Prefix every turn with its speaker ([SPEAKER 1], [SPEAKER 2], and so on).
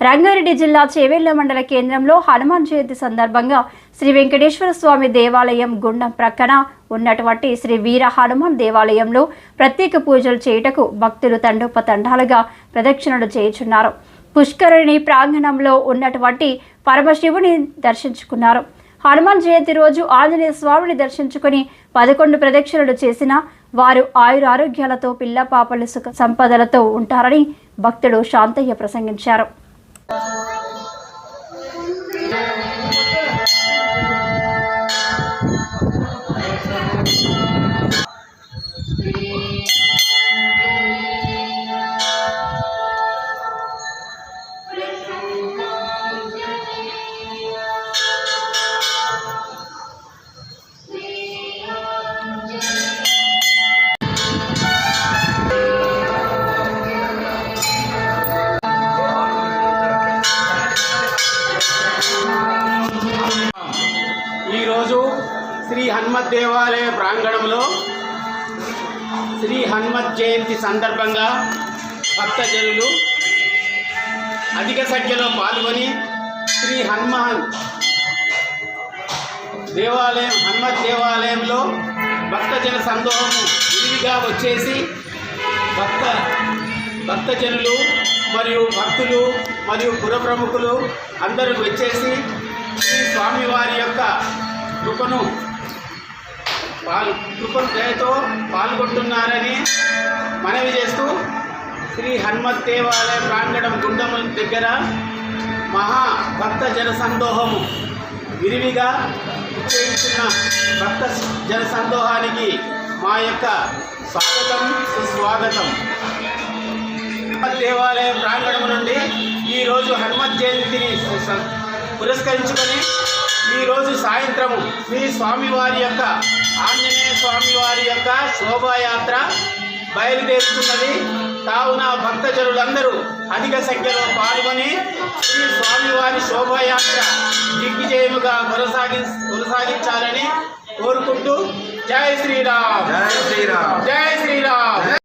[SPEAKER 1] రంగారెడ్డి జిల్లా చేవెళ్ళ మండల కేంద్రంలో హనుమాన్ జయంతి సందర్భంగా శ్రీ వెంకటేశ్వర స్వామి దేవాలయం గుండం ప్రక్కన ఉన్నటువంటి శ్రీ వీర హనుమాన్ దేవాలయంలో ప్రత్యేక పూజలు చేయుటకు భక్తులు తండోపతండాలుగా ప్రదక్షిణలు చేయుచున్నారు. పుష్కరిణి ప్రాంగణంలో ఉన్నటువంటి పరమశివుని దర్శించుకున్నారు. హనుమాన్ జయంతి రోజు ఆంజనేయ స్వామిని దర్శించుకుని పదకొండు ప్రదక్షిణలు చేసిన వారు ఆయురారోగ్యాలతో పిల్ల పాపలు సుఖ సంపదలతో ఉంటారని భక్తుడు శాంతయ్య ప్రసంగించారు.
[SPEAKER 2] శ్రీ హనుమత్ దేవాలయ ప్రాంగణంలో శ్రీ హనుమత్ జయంతి సందర్భంగా భక్తజనులు అధిక సంఖ్యలో పాల్గొని శ్రీ హనుమాన్ దేవాలయం హనుమత్ దేవాలయంలో భక్తజన సందోహం విరివిగా వచ్చేసి భక్త భక్తజనులు మరియు భక్తులు మరియు పుర ప్రముఖులు అందరూ వచ్చేసి శ్రీ స్వామివారి యొక్క కృపను పాల్ కృపను దయతో పాల్గొంటున్నారని మనవి చేస్తూ శ్రీ హనుమత్ దేవాలయ ప్రాంగణం గుండముల దగ్గర మహా భక్త జన సందోహము విరివిగా చేస్తున్న భక్త జన సందోహానికి మా యొక్క స్వాగతం సుస్వాగతం. హనుమత్ దేవాలయ ప్రాంగణం నుండి ఈరోజు హనుమత్ జయంతిని పురస్కరించుకొని ఈరోజు సాయంత్రము శ్రీ స్వామివారి యొక్క ఆంజనేయ స్వామివారి యొక్క శోభాయాత్ర బయలుదేరుతున్నది. కావున భక్తజనులందరూ అధిక సంఖ్యలో పాల్గొని శ్రీ స్వామివారి శోభాయాత్ర దిగ్విజయముగా కొనసాగి కొనసాగించాలని కోరుకుంటూ శ్రీరామ్
[SPEAKER 3] జై శ్రీరామ్.
[SPEAKER 2] జై శ్రీరామ్.